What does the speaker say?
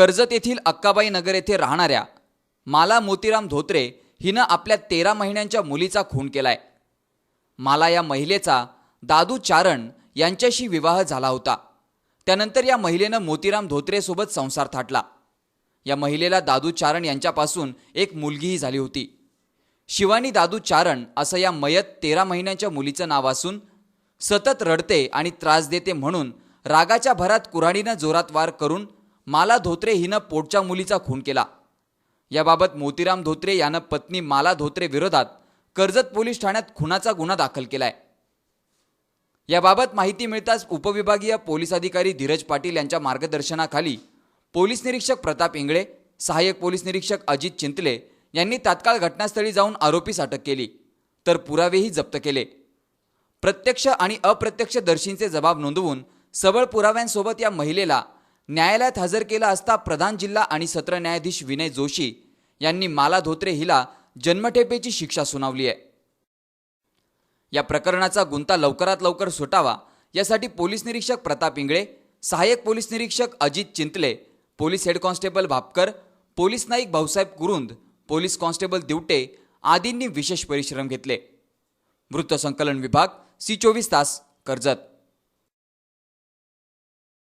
कर्जत येथील अक्काबाई नगर येथे राहणाऱ्या माला मोतीराम धोत्रे हिनं आपल्या तेरा महिन्यांच्या मुलीचा खून केलाय. माला या महिलेचा दादू चारण यांच्याशी विवाह झाला होता. त्यानंतर या महिलेनं मोतीराम धोत्रेसोबत संसार थाटला. या महिलेला दादू चारण यांच्यापासून एक मुलगीही झाली होती. शिवानी दादू चारण असं या मयत तेरा महिन्यांच्या मुलीचं नाव असून सतत रडते आणि त्रास देते म्हणून रागाच्या भरात कुऱ्हाडीनं जोरात वार करून माला धोत्रे हिनं पोटच्या मुलीचा खून केला. याबाबत मोतीराम धोत्रे यानं पत्नी माला धोत्रे विरोधात कर्जत पोलीस ठाण्यात खुनाचा गुन्हा दाखल केलाय. याबाबत माहिती मिळताच उपविभागीय पोलीस अधिकारी धीरज पाटील यांच्या मार्गदर्शनाखाली पोलीस निरीक्षक प्रताप इंगळे सहाय्यक पोलीस निरीक्षक अजित चिंतले यांनी तात्काळ घटनास्थळी जाऊन आरोपीस अटक केली तर पुरावेही जप्त केले. प्रत्यक्ष आणि अप्रत्यक्ष दर्शींचे जबाब नोंदवून सबळ पुराव्यांसोबत या महिलेला न्यायालयात हजर केला असता प्रधान जिल्हा आणि सत्र न्यायाधीश विनय जोशी यांनी माला धोत्रे हिला जन्मठेपेची शिक्षा सुनावली आहे. या प्रकरणाचा गुंता लवकरात लवकर सुटावा यासाठी पोलीस निरीक्षक प्रताप इंगळे सहाय्यक पोलीस निरीक्षक Ajit Chintale police head constable Bhapkar police naik Bhausaheb Kurund police constable Divte आदींनी विशेष परिश्रम घेतले. वृत्तसंकलन विभाग सी चोवीस तास कर्जत.